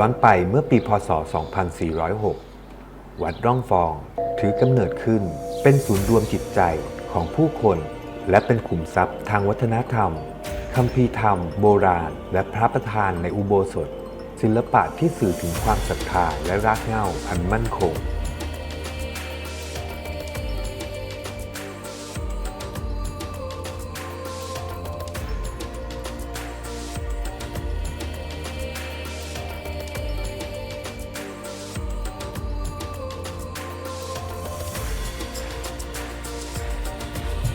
ย้อนไปเมื่อปีพศ 2406 วัดร่องฟองถือกำเนิดขึ้น เป็นศูนย์รวมจิตใจของผู้คน และเป็นขุมทรัพย์ทางวัฒนธรรมคัมภีร์ธรรม โบราณ และพระประธานในอุโบสถ ศิลปะที่สื่อถึงความศรัทธาและรากเหง้าอันมั่นคง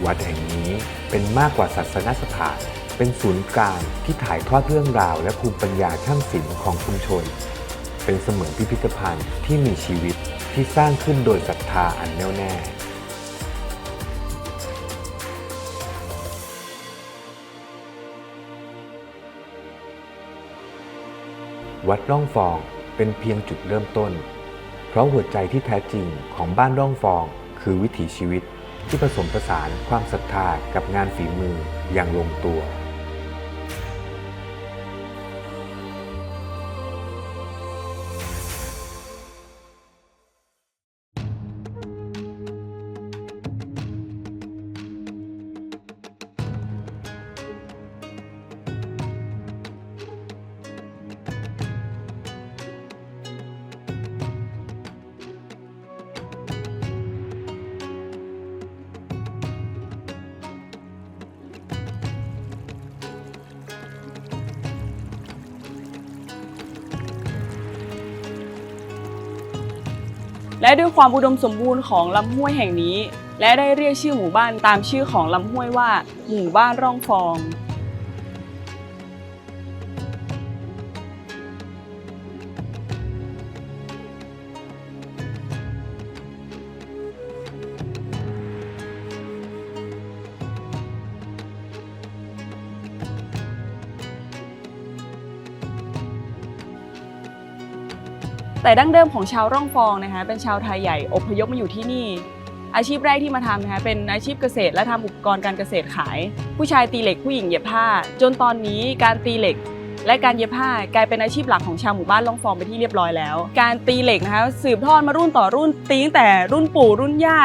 วัดแห่งนี้ เป็นมากกว่าศาสนสถาน เป็นศูนย์กลางที่ถ่ายทอดเรื่องราว และภูมิปัญญาช่างศิลป์ของชุมชน เป็นเสมือนพิพิธภัณฑ์ที่มีชีวิตที่สร้างขึ้นโดยศรัทธาอันแน่วแน่วัดร่องฟองเป็นเพียงจุดเริ่มต้น เพราะหัวใจที่แท้จริงของบ้านร่องฟองคือวิถีชีวิต ที่ผสมผสานความศรัทธากับงานฝีมืออย่างลงตัว และด้วยความอุดมสมบูรณ์ของลำห้วยแห่งนี้ และได้เรียกชื่อหมู่บ้านตามชื่อของลำห้วยว่า หมู่บ้านร่องฟอง แต่ดั้งเดิมของชาวร่องฟองนะคะเป็นชาวไทยใหญ่อพยพมาอยู่ที่นี่ อาชีพแรกที่มาทำนะคะเป็นอาชีพเกษตรและทำอุปกรณ์การเกษตรขาย ผู้ชายตีเหล็กผู้หญิงเย็บผ้า จนตอนนี้การตีเหล็ก และการเย็บผ้ากลายเป็นอาชีพหลักของชาวหมู่บ้านร่องฟองไปที่เรียบร้อยแล้ว การตีเหล็กนะคะสืบทอดมารุ่นต่อรุ่นตีตั้งแต่รุ่นปู่รุ่นย่า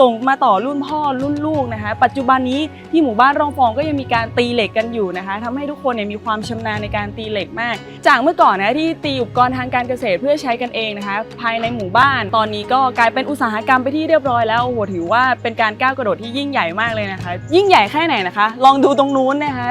ส่งมาต่อรุ่นพ่อรุ่นลูกนะคะ ปัจจุบันนี้ที่หมู่บ้านรองฟองก็ยังมีการตีเหล็กกันอยู่นะคะทำให้ทุกคนเนี่ยมีความชำนาญในการตีเหล็กมาก จากเมื่อก่อนนะที่ตีอุปกรณ์ทางการเกษตรเพื่อใช้กันเองนะคะ ภายในหมู่บ้านตอนนี้ก็กลายเป็นอุตสาหกรรมไปที่เรียบร้อยแล้วโอ้โหถือว่าเป็นการก้าวกระโดดที่ยิ่งใหญ่มากเลยนะคะ ยิ่งใหญ่แค่ไหนนะคะ ลองดูตรงนู้นนะคะ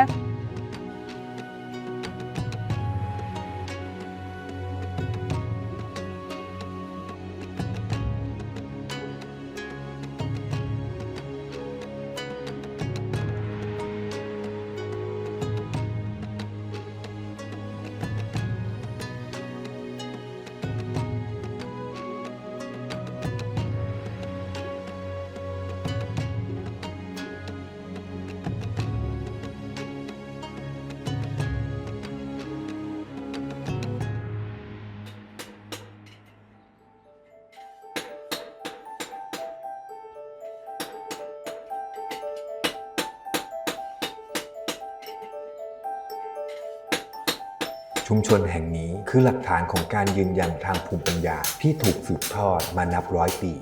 ชุมชนแห่งนี้คือหลักฐานของการยืนยันทางภูมิปัญญาที่ถูกสืบทอดมานับร้อยปี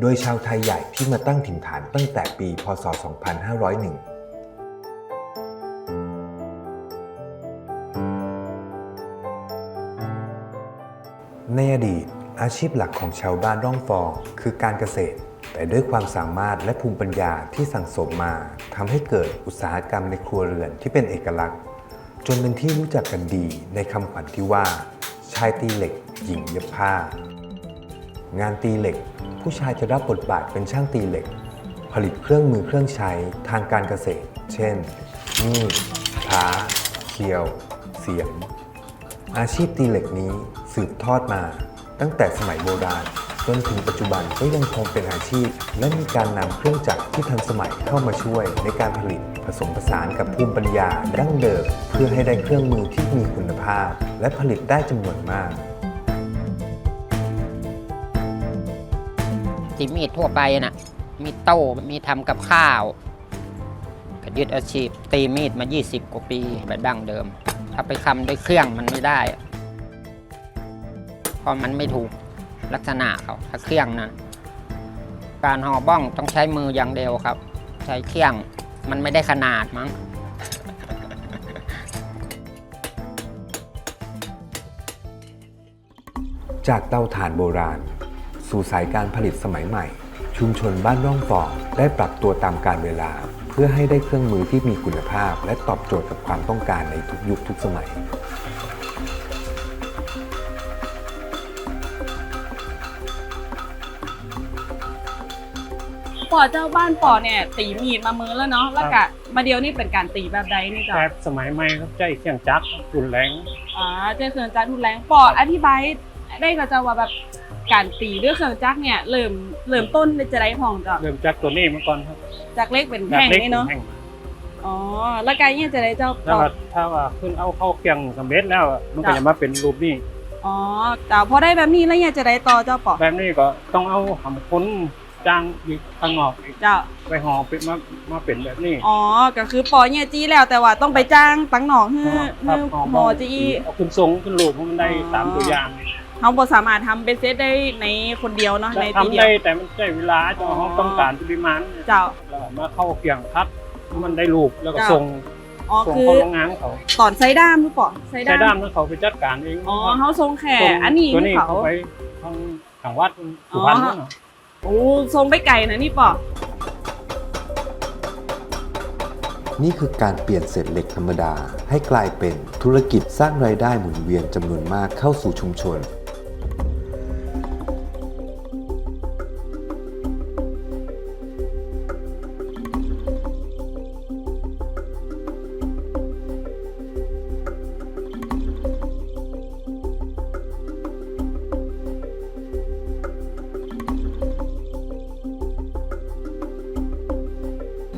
โดยชาวไทยใหญ่ที่มาตั้งถิ่นฐานตั้งแต่ปี พศ 2501ในอดีตอาชีพหลักของชาวบ้านร่องฟองคือการเกษตร แต่ด้วยความสามารถและภูมิปัญญาที่สั่งสมมาทำให้เกิดอุตสาหกรรมในครัวเรือนที่เป็นเอกลักษณ์ จนเป็นที่รู้จักกันดีในคำขวัญที่ว่า ชายตีเหล็กหญิงเย็บผ้า งานตีเหล็ก ผู้ชายจะรับบทบาทเป็นช่างตีเหล็ก ผลิตเครื่องมือเครื่องใช้ทางการเกษตร เช่นมีดพ้าเคียว เสียม อาชีพตีเหล็กนี้สืบทอดมาตั้งแต่สมัยโบราณ จนถึงปัจจุบันก็ยังคงเป็นอาชีพ และมีการนำเครื่องจักรที่ทันสมัยเข้ามาช่วยในการผลิตผสมผสานกับภูมิปัญญาดั้งเดิมเพื่อให้ได้เครื่องมือที่มีคุณภาพ และผลิตได้จำนวนมากที่มีดทั่วไปน่ะมีโต้มีทำกับข้าวก็ยึดอาชีพ ตีมีดมา 20 กว่าปีแบบดั้งเดิม ถ้าไปทำด้วยเครื่องมันไม่ได้ เพราะมันไม่ถูก ลักษณะเขาถ้าเครื่องนะการห่อบ้องต้องใช้มืออย่างเดียวครับ ใช้เครื่องมันไม่ได้ขนาดมั้งจากเตาถ่านโบราณ สู่สายการผลิตสมัยใหม่ ชุมชนบ้านร่องฟองได้ปรับตัวตามกาลเวลา เพื่อให้ได้เครื่องมือที่มีคุณภาพ และตอบโจทย์กับความต้องการในทุกยุคทุกสมัย ปอเจ้าบ้านปอเนี่ยตีมีดมามือแล้วเนาะแล้วก็มาเดียวนี่เป็นการตีแบบใดนี่จ้ะแบบสมัยใหม่เขาใช้เครื่องจักรรุนแรงอ่าเจ้าเครื่องจักรทุนแรงปออธิบายได้ก็จะว่าแบบการตีด้วยเครื่องจักรเนี่ยเริ่มเริ่มต้นจะได้พองจ้ะเริ่มจากตัวนี้มาก่อนครับจากเล็กเป็นจากแท่งเล็กนี่เนาะแห้งอ๋อแล้วการเนี่ยจะได้เจ้าปถ้าอว่าถ้าว่าขึ้นเอาเข้าเครื่องสำเร็จแล้วมันก็จ้ะจะมาเป็นรูปนี้อ๋อแต่พอได้แบบนี้แล้วเนี่ยจะได้ต่อเจ้าปอแบบนี้ก็ต้องเอาหำค้น จ้างอีกข้างนอกอีกเจ้า ไปห่อเป็นมามาเป็นแบบนี้อ๋อ ก็คือปอเนี่ยจี้แล้วแต่ว่าต้องไปจ้างตังหนอกให้ครัให้บห่อหมอจี้ เอาขึ้นทรงขึ้นรูปให้มันได้อ๋อตามตัวอย่างเขาบ่สามารถทำเป็นเซตได้ในคนเดียวเนาะในทีทำเดียได้วแต่มันใช้เวลาจะอ๋อห้องต้องการปริมาณเจ้า แล้วมาเข้าเครื่องคัดมันได้รูปแล้วก็จ้ะส่งอ๋อส่งคือเข้าโรงงานเขาตอนไซด้ามหรือเปล่าไซใช้ด้าด้ามมนั้นเขาไปจัดการเองอ๋อเขาทรงแข่ส่งอันนี้ตัวนี้เขา เขาไปทางทางวัดสุพรรณนู่นน่ะ โอ้ทรงไปไกลนะนี่ป่อนี่คือการเปลี่ยนเศษเหล็กธรรมดา ให้กลายเป็นธุรกิจสร้างรายได้หมุนเวียนจำนวนมากเข้าสู่ชุมชน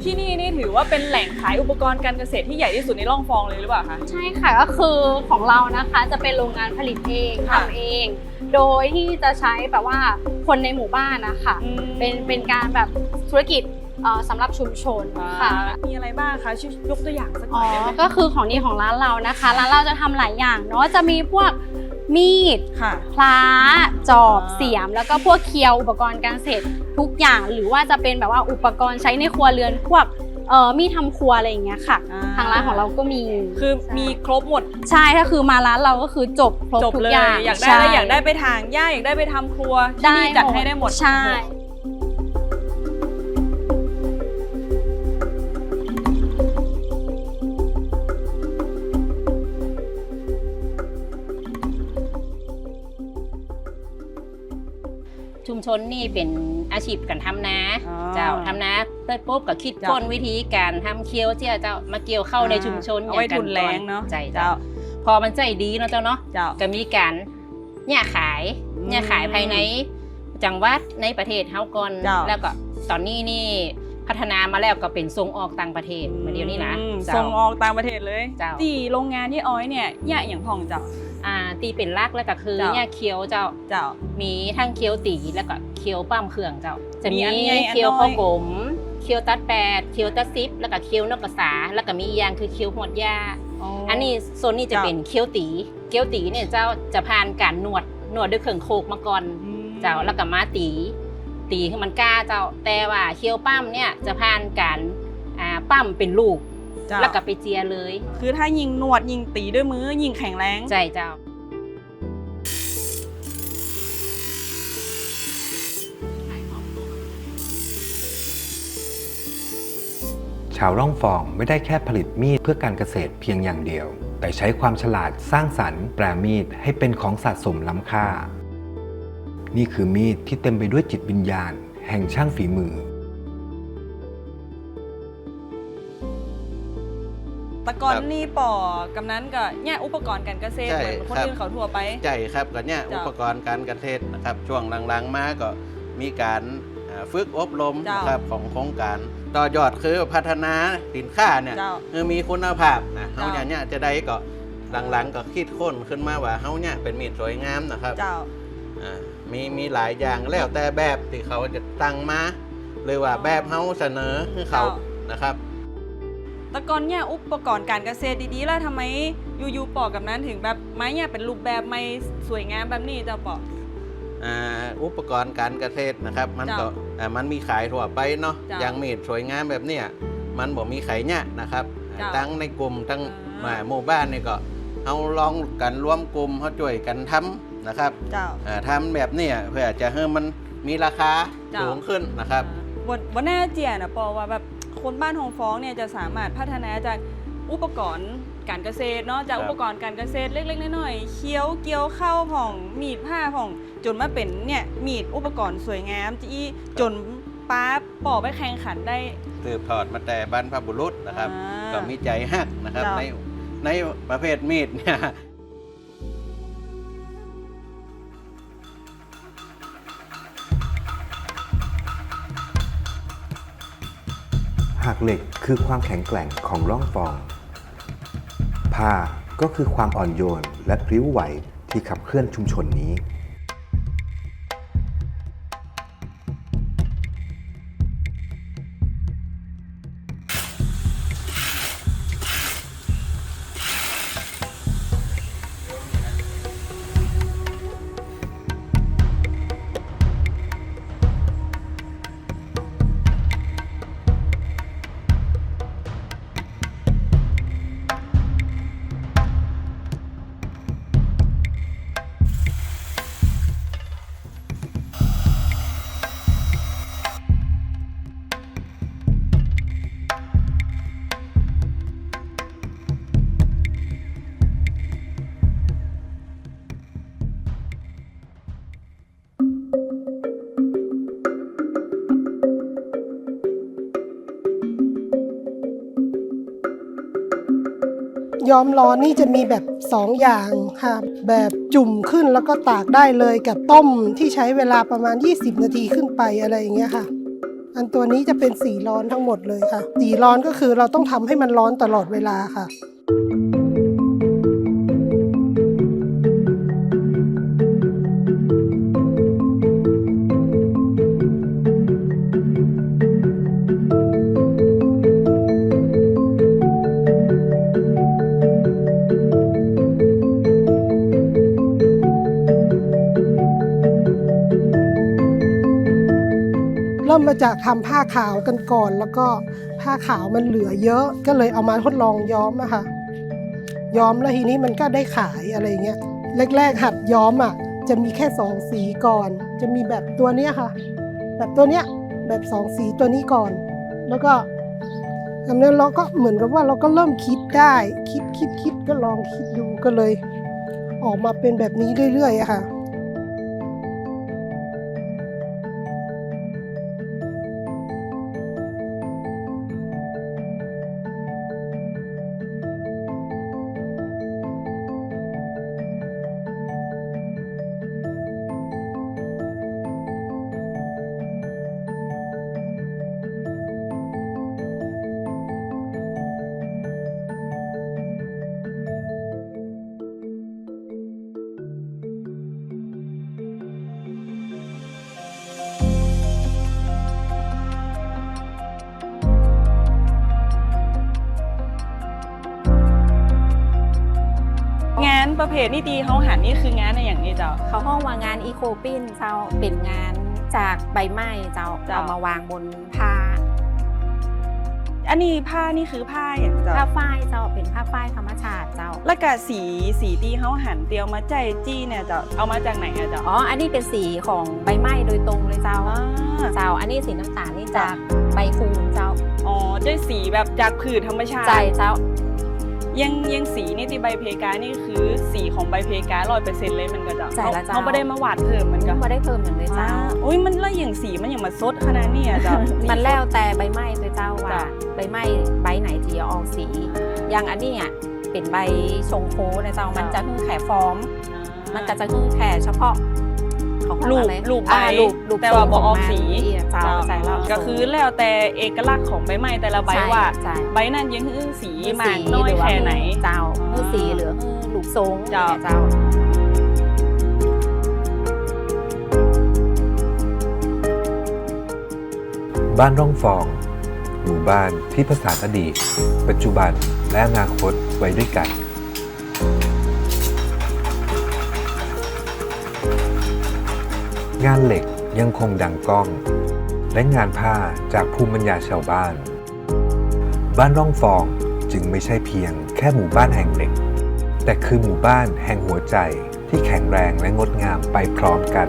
ที่นี่นี่ถือว่าเป็นแหล่งขายอุปกรณ์การเกษตรที่ใหญ่ที่สุดในร่องฟองเลยหรือเปล่าคะ ใช่ค่ะก็คือของเรานะคะจะเป็นโรงงานผลิตเองค่ะ ทำเอง โดยที่จะใช้แบบว่าคนในหมู่บ้านนะคะเป็นเป็นการแบบธุรกิจเอ่อสำหรับชุมชนค่ะค่ะมีอะไรบ้างคะช่วยยกตัวอย่างสักหอ๋น่ออยได้ไหม ก็คือของดีของร้านเรานะคะ ร้านเราจะทำหลายอย่างเนาะ จะมีพวก มีด ค่ะ พล้าจอบอ่าเสียม แล้วก็พวกเคียวอุปกรณ์การเกษตรทุกอย่าง หรือว่าจะเป็นแบบว่าอุปกรณ์ใช้ในครัวเรือนพวกเอ่อมีดทำครัวอะไรอย่างเงี้ยค่ะ อ่ทางร้านของเราก็มีคือมีครบหมดใช่ถ้าคือมาร้านเราก็คือจบครบจบทุกเลย อย่างอยากได้ใช่อะไรอยากได้ไปทางหญ้าอยากได้ไปทำครัวที่นี่จัดให้ได้หมดใช่ชุม ชนนี่เป็นอาชีพกันทำนาอ๋อเจ้าทำนาเปิดปุ๊บก็คิดเจ้าค้นวิธีการทำเคี้ยวเจ้าเจ้ามาเกี่ยวเข้าในชุมชนเอาไว้อย่ทุนแรงเนาะใจเจ้า เจ้าพอมันใจดีเนาะเจ้าเนาะเจ้า ก็มีการเนี่ยขายอืมเนี่ยขายภายในจังหวัดในประเทศเฮาก่อนเจ้า แล้วก็ตอนนี้นี่ พัฒนามาแล้วก็เป็นส่งออกต่างประเทศมาเดียวนี้นะอืมเจ้าส่งออกต่างประเทศเลยเจ้าที่โรงงานที่อ้อยเนี่ยหญ้าอย่างพองเจ้าอ่าตีเป็นลักแล้วก็คือเจ้าเนี่ยเคี้ยวเจ้าเจ้ามีทั้งเคี้ยวตีแล้วก็เคี้ยวปั้มเครื่องเจ้า จะมีมีอันใหญ่อันเคี้ยวน้อยข้าวกลมเคี้ยวตัดแปดเคี้ยวตัดซิปแล้วก็เคี้ยวนกกระสาแล้วก็มีอีกอย่างคือเคี้ยวหมดยาอันนี้โซนนี้จะเจ้าเป็นเคี้ยวตีเคี้ยวตีเนี่ยเจ้าจะผ่านการนวดนวดด้วยเครื่องโคกมาก่อนอืมเจ้าแล้วก็มาตี ตีให้มันกล้าเจ้า แต่ว่าเคี้ยวปั้มเนี่ยจะผ่านการอ่าปั้มเป็นลูก เจ้าแล้วก็ไปเจียเลยคือถ้ายิงนวดยิงตีด้วยมือยิงแข็งแรงใช่เจ้า ชาวร่องฟองไม่ได้แค่ผลิตมีดเพื่อการเกษตรเพียงอย่างเดียว แต่ใช้ความฉลาดสร้างสรรค์แปรมีดให้เป็นของสะสมล้ำค่า นี่คือมีดที่เต็มไปด้วยจิตวิญญาณ แห่งช่างฝีมือ แตะกอนครับนี่ป่อกำนั้นก็เนี่ยอุปกรณ์การเกษตรใช่เหมือนคนครับ อื่นเขาทั่วไป ใจครับก็เนี่ยเจ้าอุปกรณ์การเกษตรนะครับช่วงหลังๆมาก็มีการอ่าฝึกอบรมเจ้า นะครับของโครงการ ต่อยอดคือพัฒนาสินค้าเนี่ย เจ้า คือมีคุณภาพนะเฮาเจ้าเนี่ยจะได้ก็หลังๆก็คิดค้นขึ้นมาว่าเฮาเนี่ยเป็นมีดสวยงามนะครับเจ้า อ่า มีมีหลายอย่างแล้วแต่แบบที่เขาจะตั้งมาหรือว่าแบบเฮาเสนอให้เขาเจ้านะครับแตะกอนเนี่ยอุปกรณ์การเกษตรดีๆแล้วทำไมอยู่ๆปอกับนั้นถึงแบบไม้เนี่ยเป็นรูปแบบไม่สวยงามแบบนี้เจ้าปออ่าอุปกรณ์การเกษตรนะครับ มันก็เจ้าอ่ามันมีขายทั่วไปเนาะเจ้าอย่างมีดสวยงามแบบเนี้ยมันบอกมีขายเนี่ยนะครับเจ้าทั้งในกลุ่มทั้งอ่าหมู่บ้านนี่ก็เอาลองกันร่วมกลุ่มเขาช่วยกันทำ นะครับเจ้าอ่าทำแบบเนี้ยเพื่อจะให้มันมีราคาเจ้า สูงขึ้นนะครับวันวันแน่เจียนะปอว่าแบบคนบ้านหงฟ้องเนี่ยจะสามารถพัฒนาจากอุปกรณ์การเกษตรเนาะจากครับอุปกรณ์การเกษตรเล็กๆน้อยๆเคี้ยวเกี่ยวข้าวผ่องมีดผ้าผ่อง จนมาเป็นเนี่ยมีดอุปกรณ์สวยงามจีจนป้าปอไปแข่งขันได้ สืบทอดมาแต่บรรพบุรุษนะครับ อ่าก็มีใจฮักนะครับ เจ้า ในในประเภทมีดเนี่ย หักเหล็กคือความแข็งแกร่งของร่องฟอง ผ้าก็คือความอ่อนโยนและพลิ้วไหวที่ขับเคลื่อนชุมชนนี้ ย้อมร้อนนี่จะมีแบบสองอย่างค่ะ แบบจุ่มขึ้นแล้วก็ตากได้เลยกับต้มที่ใช้เวลาประมาณ 20 นาทีขึ้นไปอะไรอย่างเงี้ยค่ะ อันตัวนี้จะเป็นสีร้อนทั้งหมดเลยค่ะ สีร้อนก็คือเราต้องทำให้มันร้อนตลอดเวลาค่ะ จากทำผ้าขาวกันก่อน แล้วก็ผ้าขาวมันเหลือเยอะ ก็เลยเอามาทดลองย้อมอะค่ะ ย้อมแล้วทีนี้มันก็ได้ขายอะไรเงี้ย แรก ๆ หัดย้อมอะจะมีแค่สองสีก่อน จะมีแบบตัวเนี้ยค่ะ แบบตัวเนี้ยแบบสองสีตัวนี้ก่อน แล้วก็ทำนั้นเราก็เหมือนกับว่าเราก็เริ่มคิดได้ คิดคิดคิดก็ลองคิดดูก็เลย ออกมาเป็นแบบนี้เรื่อยๆอะค่ะ ประเภทนี่ตีเขาหันนี่คืองานในอย่างนี้เจ้า เขาห้องว่างานอีโคปินเจ้าเป็นงานจากใบไม้เจ้าเจ้าเอามาวางบนผ้า อันนี้ผ้านี่คือผ้าอย่างเจ้าผ้าฝ้ายเจ้าเป็นผ้าฝ้ายธรรมชาติเจ้า แล้วก็สีสีตีเขาหันเตียวมาใจจี้เนี่ยเจ้าเอามาจากไหนอะเจ้าอ๋ออันนี้เป็นสีของใบไม้โดยตรงเลยเจ้าอ่าเจ้า อันนี้สีน้ำตาลนี่จากใบคูนเจ้าอ๋อด้วยสีแบบจากผืนธรรมชาติใจเจ้า ยังยังสีนี่ตีใบเพกานี่คือสีของใบเพการ้อยเปอร์เซ็นต์เลยมันก็จะใช่แล้วเจ้า เขาไม่ได้มาหวาดเพิ่มมันก็ไม่ได้เพิ่มอย่างเลยอ้าเจ้าวอุ้ยมันแล้วอย่างสีมันอย่างมาซดขนาดนี้อะเจ้า มันแล้วแต่ใบไม้เลยเจ้าว่าจ้ะใบไม้ใบไหนที่จะออกสีอย่างอันนี้อะเป็นใบชงโคนะเจ้ามันจะคือแข่ฟอร์มมันก็จะคือแข่เฉพาะ ของรูปอะไรรูปใบอ่ารูปรูปแต่ว่าทรงบอออกขงมันสีนี่เจ้าใจแล้วก็คือแล้วแต่เอกลักษณ์ของใบไม้แต่ละใบช่ว่าใช่ใบนั้นยังคือสีคือมากน้อยรือว่าแค่ไหนเจ้าอ่าคือสีหรือคือลูกทรงเจ้านี่ยเจ้าบ้านร่องฟอง หมู่บ้านที่ผสานอดีต ปัจจุบันและอนาคตไว้ด้วยกัน งานเหล็กยังคงดังก้อง และงานผ้าจากภูมิปัญญาชาวบ้าน บ้านร่องฟองจึงไม่ใช่เพียงแค่หมู่บ้านแห่งเหล็ก แต่คือหมู่บ้านแห่งหัวใจที่แข็งแรงและงดงามไปพร้อมกัน